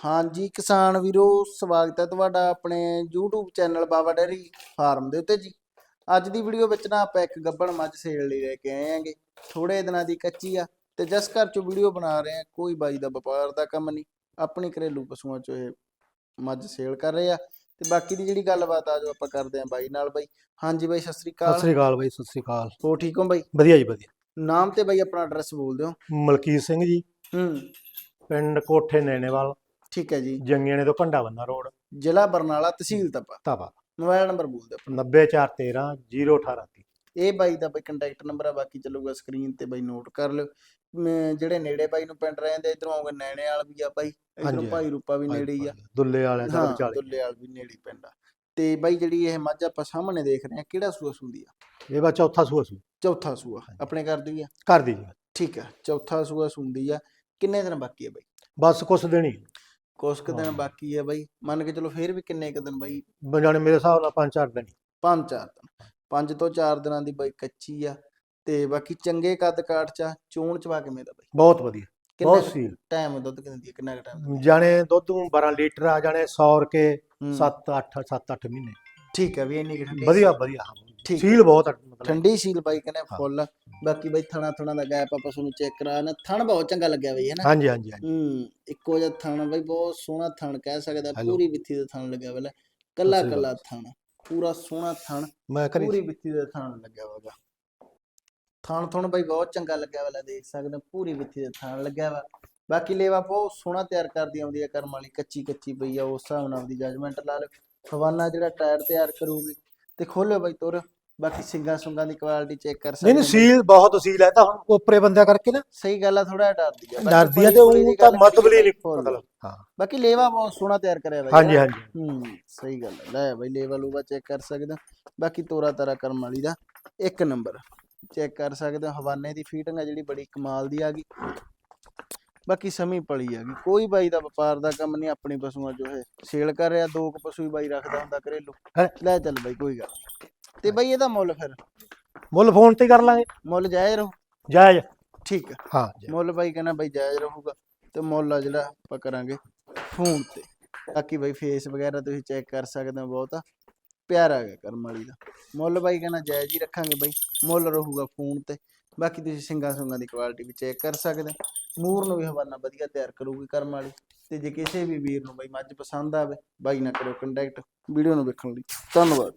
ਹਾਂਜੀ ਕਿਸਾਨ ਵੀਰੋ ਸਵਾਗਤ ਹੈ ਤੁਹਾਡਾ ਆਪਣੇ YouTube channel Baba dairy farm ਦੇ ਉੱਤੇ ਜੀ। ਅੱਜ ਦੀ ਵੀਡੀਓ ਵਿੱਚ ਨਾ ਆਪਾਂ ਇੱਕ ਗੱਬਣ ਮੱਝ ਸੇਲ ਲਈ ਲੈ ਕੇ ਆਏ ਆਂਗੇ ਥੋੜੇ ਦਿਨਾਂ ਦੀ ਕੱਚੀ ਆ ਤੇ ਜਿਸ ਘਰ ਚੋਂ ਵੀਡੀਓ ਬਣਾ ਰਹੇ ਆ ਕੋਈ ਬਾਈ ਦਾ ਵਪਾਰ ਦਾ ਕੰਮ ਨਹੀਂ। ਆਪਣੀ ਘਰੇਲੂ ਪਸ਼ੂਆਂ ਚੋਂ ਇਹ ਮੱਝ ਸੇਲ ਕਰ ਰਹੇ ਆ ਤੇ ਬਾਕੀ ਦੀ ਜਿਹੜੀ ਗੱਲਬਾਤ ਆ ਜੋ ਆਪਾਂ ਕਰਦੇ ਆ ਬਾਈ ਨਾਲ ਬਾਈ। ਹਾਂਜੀ ਬਾਈ ਸਤਿ ਸ੍ਰੀ ਸਤਿ ਅਕਾਲ ਸ੍ਰੀ ਅਕਾਲ ਬਾਈ ਸਤਿ ਸ੍ਰੀ ਅਕਾਲ। ਹੋ ਠੀਕ ਹੋ ਬਾਈ? ਵਧੀਆ ਜੀ ਵਧੀਆ। ਨਾਮ ਤੇ ਬਾਈ ਆਪਣਾ ਐਡਰੈਸ ਬੋਲ ਦਿਓ। ਮਲਕੀਤ ਸਿੰਘ ਜੀ। ਹੂੰ। ਪਿੰਡ ਕੋਠੇ ਨੈਣੇਵਾਲ। ਠੀਕ ਹੈ ਜੀ। ਜੰਗੀਆਣੇ ਤੋਂ ਘੰਡਾ ਬੰਨਾ ਰੋਡ। ਜ਼ਿਲ੍ਹਾ ਬਰਨਾਲਾ ਤਹਿਸੀਲ ਤਪਾ। ਤਾਬਾ ਮੋਬਾਈਲ ਨੰਬਰ ਬੋਲ ਦਿਓ 90413 018 ਇਹ ਬਾਈ ਦਾ ਬਈ ਕੰਟੈਕਟ ਨੰਬਰ ਆ ਬਾਕੀ ਚੱਲੂਗਾ ਸਕਰੀਨ ਤੇ ਬਾਈ ਨੋਟ ਕਰ ਲਿਓ। ਜਿਹੜੇ ਨੇੜੇ ਬਾਈ ਨੂੰ ਪਿੰਡ ਰਹਿੰਦੇ ਇਧਰੋਂ ਆਉਂਗੇ ਨੈਣੇ ਵਾਲ ਵੀ ਆ ਬਾਈ। ਇਧਰੋਂ ਭਾਈ ਰੂਪਾ ਵੀ ਨੇੜੇ ਹੀ ਆ। ਦੁੱਲੇ ਵਾਲੇ ਦਾ ਵਿਚਾਲੇ ਦੁੱਲੇ ਵਾਲ ਵੀ ਨੇੜੇ ਪਿੰਡ ਆ। ਤੇ ਬਾਈ ਜਿਹੜੀ ਇਹ ਮੱਝ ਆਪਾਂ ਸਾਹਮਣੇ ਦੇਖ ਰਹੇ ਆ ਕਿਹੜਾ ਸੂਆ ਸੁੰਦੀ ਆ? ਇਹ ਬਾ ਚੌਥਾ ਸੂਆ ਸੂ। ਚੌਥਾ ਸੂਆ। ਆਪਣੇ ਘਰ ਦੀ ਆ? ਕਰ ਦੀ ਠੀਕ ਆ ਚੌਥਾ ਸੂਆ ਸੁੰਦੀ ਆ। ਕਿੰਨੇ ਦਿਨ ਬਾਕੀ ਆ ਬਾਈ? ਬਸ ਕੁਛ ਦਿਨ ਹੀ। ਕੁਛ ਕੁ ਦਿਨ ਹਾਂ। ਬਾਕੀ ਆ ਬਾਈ। ਮੰਨ ਕੇ ਚਲੋ ਫੇਰ ਵੀ ਕਿੰਨੇ ਕੁ ਦਿਨ ਬਾਈ? ਜਾਣੇ ਮੇਰੇ ਹਿਸਾਬ ਨਾਲ ਪੰਜ ਚਾਰ ਦਿਨ। ਹੀ। ਪੰਜ ਚਾਰ ਦਿਨ। ਪੰਜ ਤੋਂ ਚਾਰ ਦਿਨਾਂ ਦੀ ਬਾਈ ਕੱਚੀ ਆ। ਤੇ ਬਾਕੀ ਚੰਗੇ ਕੱਦ ਕਾਠ ਚ ਆ, ਚੋਣ ਚਵਾ ਕਿਵੇਂ ਦਾ ਬਾਈ? ਬਹੁਤ ਵਧੀਆ। ਬਹੁਤ ਕਿੰਨਾ ਸੀਲ। ਟਾਈਮ ਦੁੱਧ ਕਿੰਨੀ ਦੀ ਕਿੰਨਾ ਟਾਈਮ ਜਾਣੇ ਦੁੱਧ ਨੂੰ 12 ਲੀਟਰ ਆ ਜਾਣੇ 100 ਰੁਪਏ ਹੂੰ। 7 8 7 8 ਮਹੀਨੇ। ਠੀਕ ਹੈ ਵੀ ਇੰਨੀ ਕੁ ਠੰਡੀ ਵਧੀਆ ਵਧੀਆ ਠੀਕ ਸੀਲ ਬਹੁਤ ਆ, ਮਤਲਬ। ਠੰਡੀ ਸੀਲ ਬਾਈ ਕਹਿੰਦੇ ਹਾਂ। ਫੁੱਲ। ਬਾਕੀ ਬਾਈ ਥਣਾ ਥਣਾ ਦਾ ਗੈਪ ਆਪਾਂ ਤੁਹਾਨੂੰ ਚੈੱਕ ਕਰਾ ਨਾ ਥਣ ਬਹੁਤ ਚੰਗਾ ਲੱਗਿਆ ਬਈ ਹੈ ਨਾ ਹਾਂਜੀ ਹਾਂਜੀ ਹਾਂਜੀ। ਹੂੰ ਇੱਕੋ ਜਿਹਾ ਥਣ ਬਾਈ ਬਹੁਤ ਸੋਹਣਾ ਥਣ ਕਹਿ ਸਕਦਾ. ਪੂਰੀ ਵਿੱਥੀ ਦਾ ਥਣ ਲੱਗਿਆ ਲੈ ਕੱਲਾ। ਕੱਲਾ ਥਣ ਪੂਰਾ ਸੋਹਣਾ ਥਣ ਮੈਂ ਕਰੀ ਪੂਰੀ ਵਿੱਥੀ ਦਾ ਥਣ ਲੱਗਿਆ ਵਾਗਾ ਥਣ ਥਣ ਬਾਈ ਬਹੁਤ ਚੰਗਾ ਲੱਗਿਆ ਵਾ ਲੈ ਦੇਖ ਸਕਦੇ ਪੂਰੀ ਵਿੱਥੀ ਦਾ ਥਣ ਲੱਗਿਆ ਵਾ। ਬਾਕੀ ਲੇਵਾ ਬਹੁਤ ਸੋਹਣਾ ਤਿਆਰ ਕਰਦੀ ਆਉਂਦੀ ਹੈ ਕਰਮ ਵਾਲੀ ਕੱਚੀ ਕੱਚੀ ਪਈ ਆ ਉਸ ਹਿਸਾਬ ਨਾਲ ਦੀ ਜਜਮੈਂਟ ਲਾ ਲਓ। ਹਵਾਨਾ ਜਿਹੜਾ ਟਾਇਰ ਤਿਆਰ ਕਰੂਗੀ ਤੇ ਖੋਲਿਓ ਬਾਈ ਤੁਰ। ਬਾਕੀ ਸਿੰਗਾ ਸੁੰਗਾ ਦੀ ਕੁਆਲਿਟੀ ਚੈੱਕ ਕਰ ਨਹੀਂ ਨਹੀਂ ਸਕਦੇ ਹੋ। ਸੀਲ ਬਹੁਤ ਸੀਲ ਹੈ ਤਾਂ ਹੁਣ ਉਪਰੇ ਬੰਦਿਆਂ ਕਰਕੇ ਨਾ। ਸਹੀ ਗੱਲ ਆ ਥੋੜਾ ਡਰਦੀ ਆ। ਡਰਦੀ ਆ ਤੇ ਉਹ ਤਾਂ ਹੀ ਨਹੀਂ। ਮਤਲਬ ਹਾਂ। ਬਾਕੀ ਲੇਵਾ ਬਹੁਤ ਸੋਹਣਾ ਤਿਆਰ ਕਰਿਆ ਬਾਈ। ਹਾਂਜੀ। ਹਾਂਜੀ। ਹੂੰ ਸਹੀ ਗੱਲ ਹੈ ਲੈ ਬਾਈ ਲੇਵਾ ਲੂਵਾ ਚੈੱਕ ਕਰ ਸਕਦੇ ਹੋ ਬਾਕੀ ਤੋਰਾ ਤਾਰਾ ਕਰਮ ਵਾਲੀ ਦਾ ਇੱਕ ਨੰਬਰ। ਚੈੱਕ ਕਰ ਸਕਦੇ ਹੋ ਹਵਾਨੇ ਦੀ ਫੀਟਿੰਗ ਆ ਜਿਹੜੀ ਬੜੀ ਕਮਾਲ ਦੀ ਆ ਗਈ। ਬਾਕੀ ਸਮੀ ਪਲੀ ਆ ਗਈ। ਕੋਈ ਬਾਈ ਦਾ ਵਪਾਰ ਦਾ ਕੰਮ ਨਹੀਂ ਆਪਣੀ ਪਸ਼ੂਆਂ ਚੋਂ ਇਹ ਸੇਲ ਕਰ ਰਿਹਾ। ਦੋ ਕੁ ਪਸ਼ੂ ਹੀ ਬਾਈ ਰੱਖਦਾ ਹੁੰਦਾ ਘਰੇਲੂ। ਹੈਂ? ਲੈ ਚੱਲ ਬਾਈ ਕੋਈ ਗੱਲ। ਤੇ ਬਾਈ ਇਹਦਾ ਮੁੱਲ ਫਿਰ? ਮੁੱਲ ਫੋਨ ਤੇ ਕਰ ਲਾਂਗੇ। ਮੁੱਲ ਜਾਇਜ਼ ਰਹੂ? ਜਾਇਜ਼। ਠੀਕ ਹਾਂ ਜਾਇਜ਼। ਮੁੱਲ ਬਾਈ ਕਹਿੰਦਾ ਬਾਈ ਜਾਇਜ਼ ਰਹੂਗਾ ਤੇ ਮੁੱਲ ਆ ਜਿਹੜਾ ਆਪਾਂ ਕਰਾਂਗੇ ਫੋਨ ਤੇ। ਬਾਕੀ ਬਾਈ ਫੇਸ ਵਗੈਰਾ ਤੁਸੀਂ ਚੈੱਕ ਕਰ ਸਕਦੇ ਹੋ ਬਹੁਤ ਪਿਆਰਾ ਹੈਗਾ ਕਰਮ ਵਾਲੀ ਦਾ। ਮੁੱਲ ਬਾਈ ਕਹਿੰਦਾ ਜਾਇਜ਼ ਹੀ ਰੱਖਾਂਗੇ ਬਾਈ। ਮੁੱਲ ਰਹੂਗਾ ਫੋਨ ਤੇ। ਬਾਕੀ ਤੁਸੀਂ ਸਿੰਗਾ ਸੁੰਗਾ ਦੀ ਕੁਆਲਿਟੀ ਵੀ ਚੈੱਕ ਕਰ ਸਕਦੇ ਹੋ। ਮੂਰ ਨੂੰ ਵੀ ਹਵਾਨਾ ਵਧੀਆ ਤਿਆਰ ਕਰੂਗੀ ਕਰਮ ਵਾਲੀ। ਤੇ ਜੇ ਕਿਸੇ ਵੀ ਵੀਰ ਨੂੰ ਬਾਈ ਮੱਝ ਪਸੰਦ ਆਵੇ ਬਾਈ ਨਾਲ ਕਰੋ ਕੰਟੈਕਟ ਵੀਡੀਓ ਨੂੰ ਵੇਖਣ ਲਈ ਧੰਨਵਾਦ।